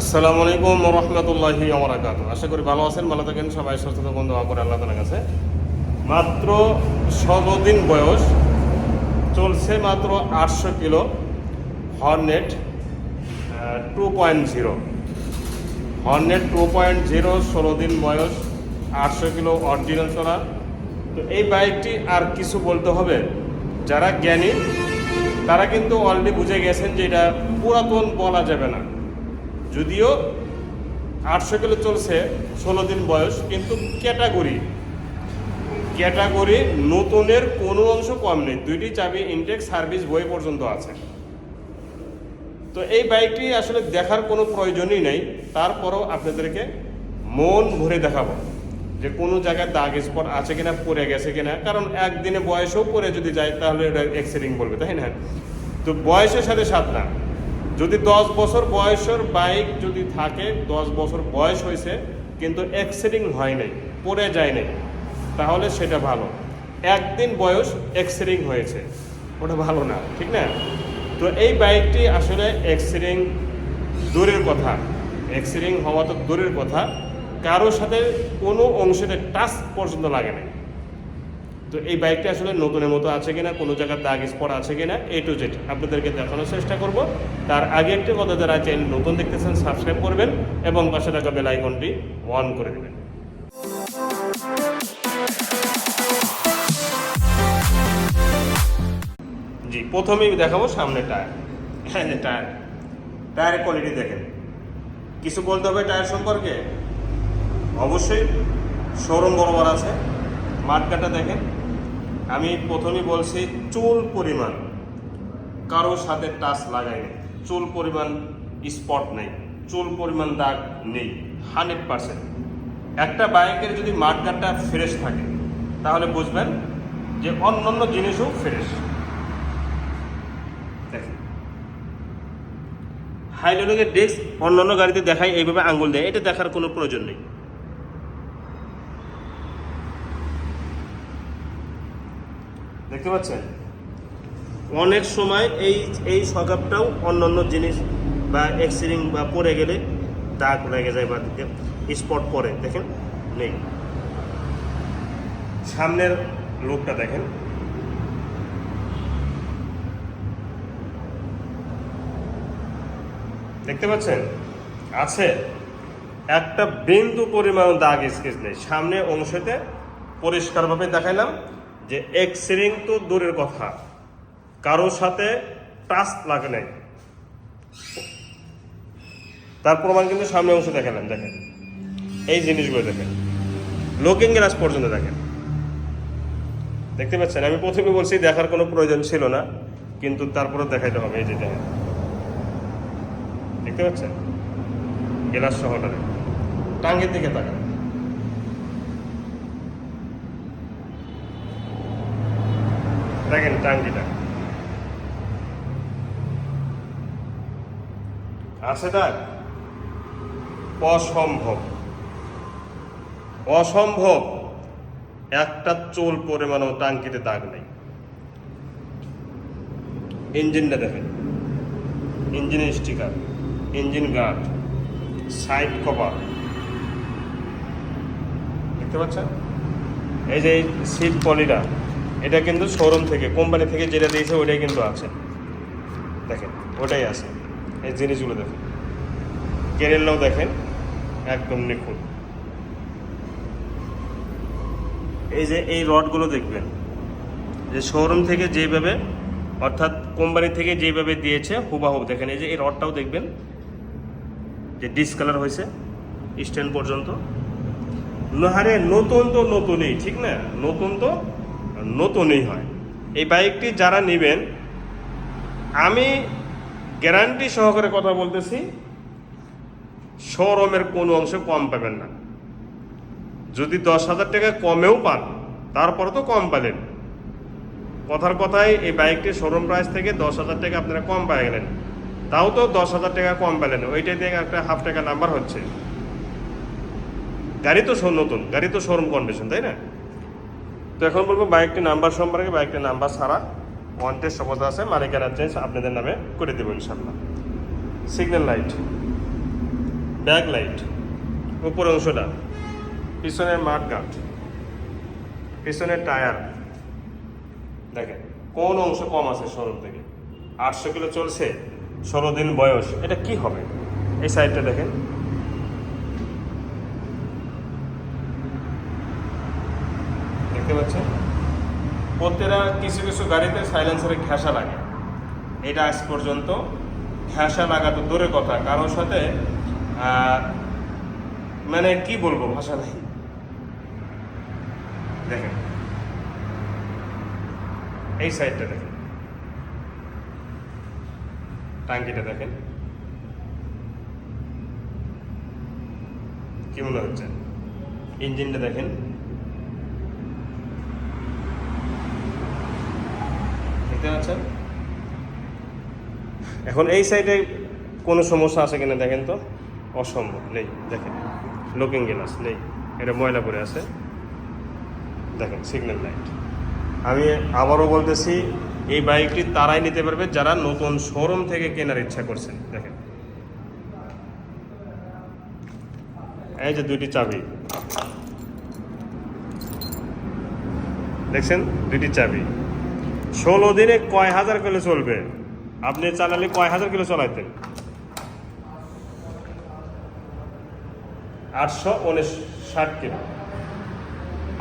আসসালামু আলাইকুম রহমতুল্লাহি আমরাকাত আশা করি ভালো আছেন, ভালো থাকেন, সবাই সুস্থ থাকুন, দোয়া করে আল্লাহ তালার কাছে। মাত্র ষোলো দিন বয়স চলছে মাত্র আটশো kilo, hornet two point zero hornet two point zero ষোলো দিন বয়স, আটশো কিলো, অরিজিনাল চলা তো এই বাইকটি আর কিছু বলতে হবে। যারা জ্ঞানী, তারা কিন্তু অলরেডি বুঝে গেছেন যে এটা পুরাতন বলা যাবে না। যদিও আটশো কিলো চলছে ষোলো দিন বয়স, কিন্তু ক্যাটাগরি। ক্যাটাগরি নতুনের কোনো অংশ কম নেই। দুইটি চাবি ইনটেক সার্ভিস বই পর্যন্ত আছে। তো এই বাইকটি আসলে দেখার কোনো প্রয়োজনই নেই। তারপরও আপনাদেরকে মন ভরে দেখাবো যে কোনো জায়গায় দাগ স্পট আছে কিনা, পড়ে গেছে কিনা। কারণ একদিনে বয়সেও পরে যদি যায়, তাহলে এটা এক্সিডিং বলবে, তাই না? তো বয়সের সাথে সাথ না। যদি দশ বছর বয়সের বাইক যদি থাকে, দশ বছর বয়স হয়েছে, কিন্তু অ্যাক্সিডিং হয় নাই, পড়ে যায় নাই, তাহলে সেটা ভালো। একদিন বয়স অ্যাক্সিডিং হয়েছে, ওটা ভালো না, ঠিক না? তো এই বাইকটি আসলে অ্যাক্সিডিং দূরের কথা অ্যাক্সিডিং হওয়া তো দূরের কথা, কারোর সাথে কোনো অংশেতে টাচ পর্যন্ত লাগে না তো এই বাইকটা আসলে নতুনের মতো আছে কিনা, কোনো জায়গার দাগ, স্পট আছে কিনা, এ টু জেড আপনাদেরকে দেখানোর চেষ্টা করব। তার আগে একটি কথা যারা চ্যানেল নতুন দেখতেছেন সাবস্ক্রাইব করবেন এবং পাশে থাকা বেল আইকনটি অন করে দেবেন। জি, প্রথমেই দেখাবো সামনে টায়ার। হ্যাঁ টায়ার। টায়ারের কোয়ালিটি দেখেন। কিছু বলতে হবে টায়ার সম্পর্কে? অবশ্যই শোরুম বরাবর আছে। মার্কাটা দেখেন। আমি প্রথমেই বলছি, চুল পরিমাণ। কারোর সাথে টাচ লাগায়নি চুল পরিমাণ স্পট নেই। চুল পরিমাণ দাগ নেই। Hundred percent. একটা বাইকের যদি মার্কারটা ফ্রেশ থাকে, তাহলে বুঝবেন যে অন্য অন্য জিনিসও ফ্রেশ হাইলোডের ডেস্ক অন্যান্য গাড়িতে দেখায়, এইভাবে আঙুল দেয়। এটা দেখার কোনো প্রয়োজন নেই। দেখতে পাচ্ছেন? অনেক সময় এই এই সকাপটাও অন্যান্য জিনিস বা এক্সিডিং বা পড়ে গেলে দাগ লেগে যায় বা স্পট পড়ে, দেখেন? নেই। সামনের লোকটা দেখেন। দেখতে পাচ্ছেন? আছে। একটা বিন্দু পরিমাণ দাগ স্কেচ নেই। সামনে অংশতে পরিষ্কারভাবে দেখাইলাম। যে এক এক্সরিং তো দূরের কথা। কারোর সাথে টাচ লাগে নাই। তার প্রমাণ কিন্তু সামনে অংশ দেখালেন, দেখেন। এই জিনিসগুলো দেখেন। লুকিং গ্লাস পর্যন্ত দেখেন। দেখতে পাচ্ছেন? আমি প্রথমে বলছি দেখার কোনো প্রয়োজন ছিল না, কিন্তু তারপরে দেখাইতে হবে। এই যে দেখেন। দেখতে পাচ্ছেন? গ্লাস দেখেন টাঙ্গের দিকে তাকান। দেখেন টাঙ্গিটা। আছে অসম্ভব। অসম্ভব। একটা চুল পরিমাণও টাঙ্কিতে দাগ নেই। ইঞ্জিনটা দেখেন। Engine sticker, engine guard, side cover. দেখতে পাচ্ছেন? এই যে সিট পলিটা এটা কিন্তু শোরুম থেকে কোম্পানি থেকে যেটা দিয়েছে ওইটাই কিন্তু আছে। দেখেন, ওটাই আছে। এই জিনিসগুলো দেখেন। কেরেলাও দেখেন, একদম নিখুঁত। এই যে এই রডগুলো দেখবেন, যে শোরুম থেকে যেভাবে, অর্থাৎ কোম্পানি থেকে যেভাবে দিয়েছে হুবাহুব দেখেন, এই যে এই রডটাও দেখবেন, যে ডিসকালার হয়েছে স্ট্যান্ড পর্যন্ত। নাহারে নতুন তো নতুনই, ঠিক না? নতুন তো নতুনই হয়। এই বাইকটি যারা নেবেন, আমি গ্যারান্টি সহকারে কথা বলতেছি শোরুমের কোনো অংশ কম পাবেন না। যদি দশ হাজার টাকা কমেও পান, তারপরে তো কম পেলেন কথার কথায়, এই বাইকটি শোরুম প্রাইস থেকে দশ হাজার টাকা আপনারা কম পেয়ে গেলেন। তাও তো দশ হাজার টাকা কম পেলেন ওইটাই দিয়ে একটা হাফ টাকা নাম্বার হচ্ছে। গাড়ি তো নতুন, গাড়ি তো শোরুম কন্ডিশন তাই না? তো এখন বলব বাইকটি নাম্বার সম্পর্কে বাইকটি নাম্বার ছাড়া ওয়ান টেস্ট শপথ আছে, মালিকানা চেঞ্জ আপনাদের নামে করে দেবো ইনশাল্লাহ সিগন্যাল লাইট ব্যাক লাইট উপর অংশটা, পিছনের মাঠ গাট পিছনের টায়ার দেখেন, কোন অংশ কম আছে শোরুম থেকে? আটশো কিলো চলছে ষোলো দিন বয়স, এটা কি হবে? এই সাইডটা দেখেন। দেখতে পাচ্ছেন? প্রত্যেকটা কিছু কিছু গাড়িতে সাইলেন্সারে ঘেঁষা লাগে। এটা আজ পর্যন্ত ঘেঁষা লাগা তো দূরের কথা, কারোর সাথে মানে কি বলব ভাষা নাই। দেখেন। এই সাইডটা দেখেন। টাঙ্কিটা দেখেন। কি মনে হচ্ছে? ইঞ্জিনটা দেখেন। দেখতে পাচ্ছেন? এখন এই সাইডে কোনো সমস্যা আছে কিনা দেখেন তো? অসম্ভব, নেই, দেখেন। লুকিং গ্লাস নেই। এটা ময়লা পরে আছে। দেখেন সিগন্যাল লাইট আমি আবারও বলতেছি, এই বাইকটি তারাই নিতে পারবে যারা নতুন শোরুম থেকে কেনার ইচ্ছা করছেন। দেখেন। এই যে দুইটি চাবি। দেখছেন? দুইটি চাবি। ষোলো দিনে কয় হাজার কিলো চলবে? আপনি চালালে কয় হাজার কিলো চালাইতেন? আটশো উনষাট কিলো।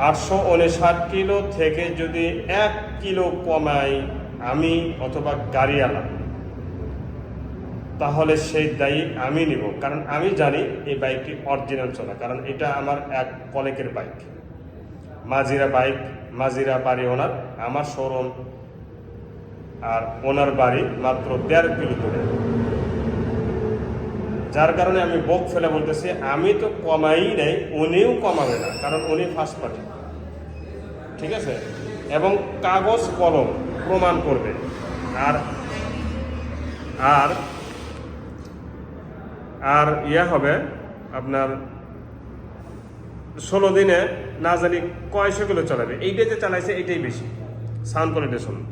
আটশো উনষাট কিলো থেকে যদি এক কিলো কমাই আমি অথবা গাড়িওয়ালা, তাহলে সেই দায়ী আমি নিব। কারণ আমি জানি এই বাইকটি অরিজিনাল চলা, কারণ এটা আমার এক কলেকের বাইক। মাজিরা বাইক মাজিরা বাড়ি ওনার, আমার শোরুম আর ওনার বাড়ি মাত্র দেড় কিলো দূরে। যার কারণে আমি বোক ফেলে বলতেছি, আমি তো কমাই নাই, উনিও কমাবে না, কারণ উনি ফার্স্ট পার্টি ঠিক আছে? এবং কাগজ কলম প্রমাণ করবে। আর আর আর ইয়ে হবে আপনার ষোলো দিনে না জানি কয়শো কিলো চালাবে। এইটাই যে চালাইছে, এইটাই বেশি। সাউন্ড কোয়ালিটি শুনুন।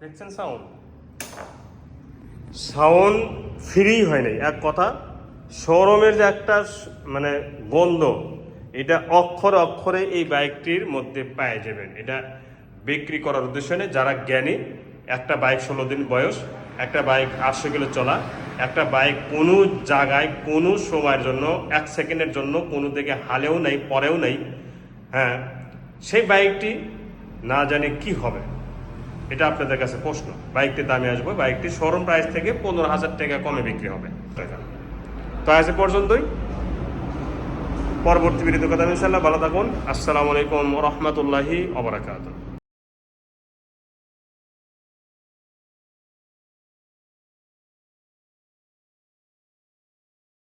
দেখছেন সাউন্ড সাউন্ড ফ্রি হয় নাই। এক কথা শোরুমের যে একটা মানে বন্ধ, এটা অক্ষরে অক্ষরে এই বাইকটির মধ্যে পেয়ে যাবেন। এটা বিক্রি করার উদ্দেশ্য নেই যারা জ্ঞানী, একটা বাইক ষোলো দিন বয়স, একটা বাইক আটশো কিলো চলা, একটা বাইক কোনো জায়গায়, কোনো সময়ের জন্য, এক সেকেন্ডের জন্য কোনো দিকে হালেও নেই, পরেও নেই হ্যাঁ সেই বাইকটি না জানি কি হবে। এটা আপনাদের কাছে প্রশ্ন। বাইকটি দামে আসবে বাইকটি শোরুম প্রাইস থেকে পনেরো হাজার টাকা কমে বিক্রি হবে। তো আজ পর্যন্তই। পরবর্তী ভিডিওতে কথা ইনশাল্লাহ ভালো থাকুন। আসসালামু আলাইকুম রহমতুল্লাহি অবরাকাত